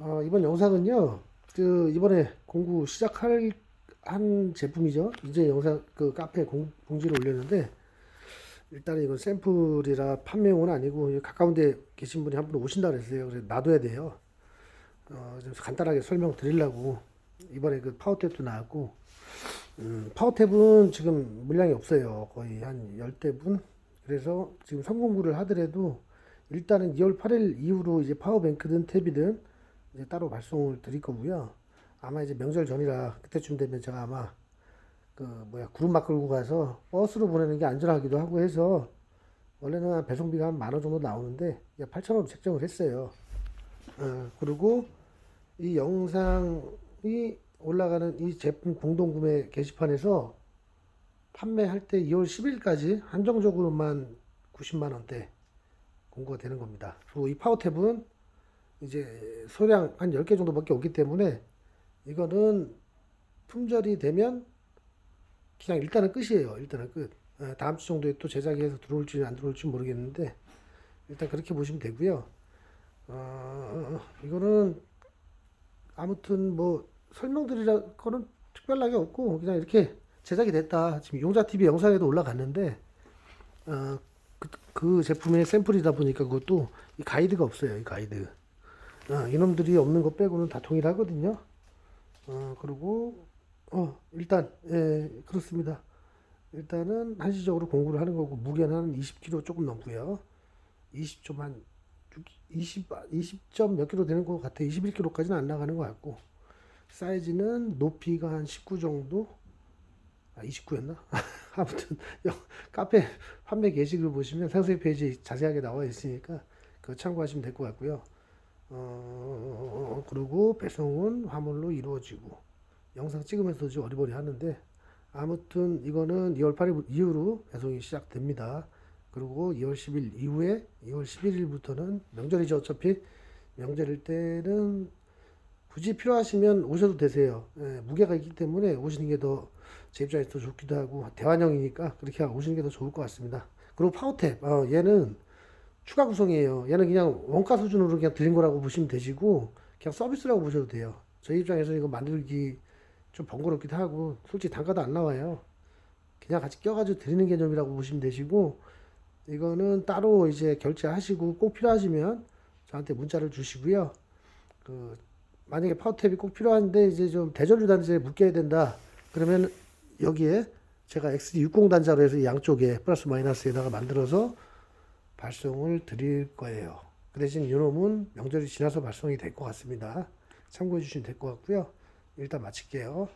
어, 이번 영상은요, 그, 이번에 공구 시작할, 한 제품이죠. 이제 영상, 그 카페 공, 공지를 올렸는데, 일단은 이건 샘플이라 판매용은 아니고, 가까운 데 계신 분이 한 분 오신다 그랬어요. 그래서 놔둬야 돼요. 어, 좀 간단하게 설명 드리려고, 이번에 그 파워탭도 나왔고, 음, 파워탭은 지금 물량이 없어요. 거의 한 열대분. 그래서 지금 선공구를 하더라도, 일단은 2월 8일 이후로 이제 파워뱅크든 탭이든 이제 따로 발송을 드릴 거고요. 아마 이제 명절 전이라 그때쯤 되면 제가 아마 그 뭐야 구름 막 끌고 가서 버스로 보내는 게 안전하기도 하고 해서 원래는 한 배송비가 한 만 원 정도 나오는데 8천 원으로 책정을 했어요. 어, 그리고 이 영상이 올라가는 이 제품 공동 구매 게시판에서 판매할 때 2월 10일까지 한정적으로만 90만 원대 공고가 되는 겁니다. 그리고 이 파워탭은 이제 소량 한 10개 정도밖에 없기 때문에 이거는 품절이 되면 그냥 일단은 끝이에요. 일단은 끝. 어, 다음 주 정도에 또 제작해서 들어올지 안 들어올지 모르겠는데 일단 그렇게 보시면 되고요. 어, 이거는 아무튼 뭐 설명드릴 거는 특별하게 없고 그냥 이렇게 제작이 됐다. 지금 용자 TV 영상에도 올라갔는데 어, 그, 그 제품의 샘플이다 보니까 그것도 이 가이드가 없어요. 이 가이드. 어, 이놈들이 없는 거 빼고는 다 동일하거든요. 어, 그리고, 어, 일단, 예, 그렇습니다. 일단은 한시적으로 공구를 하는 거고, 무게는 한 20kg 조금 넘고요. 20점 한, 20, 20점 몇 킬로 되는 것 같아. 21kg까지는 안 나가는 것 같고, 사이즈는 높이가 한 19 정도? 아, 29였나? 아무튼, 여- 카페 판매 게시글 보시면 상세 페이지 자세하게 나와 있으니까, 그거 참고하시면 될 것 같고요. 어, 그리고 배송은 화물로 이루어지고 영상 찍으면서 좀 어리버리 하는데 아무튼 이거는 2월 8일 이후로 배송이 시작됩니다. 그리고 2월 10일 이후에 2월 11일부터는 명절이죠. 어차피 명절일 때는 굳이 필요하시면 오셔도 되세요. 예, 무게가 있기 때문에 오시는 게 더 제 입장에서 더 좋기도 하고 대환영이니까 그렇게 오시는 게 더 좋을 것 같습니다. 그리고 파워탭 어, 얘는 추가 구성이에요. 얘는 그냥 원가 수준으로 그냥 드린 거라고 보시면 되시고 그냥 서비스라고 보셔도 돼요. 저희 입장에서 이거 만들기 좀 번거롭기도 하고 솔직히 단가도 안 나와요. 그냥 같이 껴가지고 드리는 개념이라고 보시면 되시고 이거는 따로 이제 결제하시고 꼭 필요하시면 저한테 문자를 주시고요. 그 만약에 파워탭이 꼭 필요한데 이제 좀 대전류 단자에 묶여야 된다. 그러면 여기에 제가 XD60 단자로 해서 양쪽에 플러스 마이너스에다가 만들어서 발송을 드릴 거예요. 그 대신 이놈은 명절이 지나서 발송이 될 것 같습니다. 참고해 주시면 될 것 같고요. 일단 마칠게요.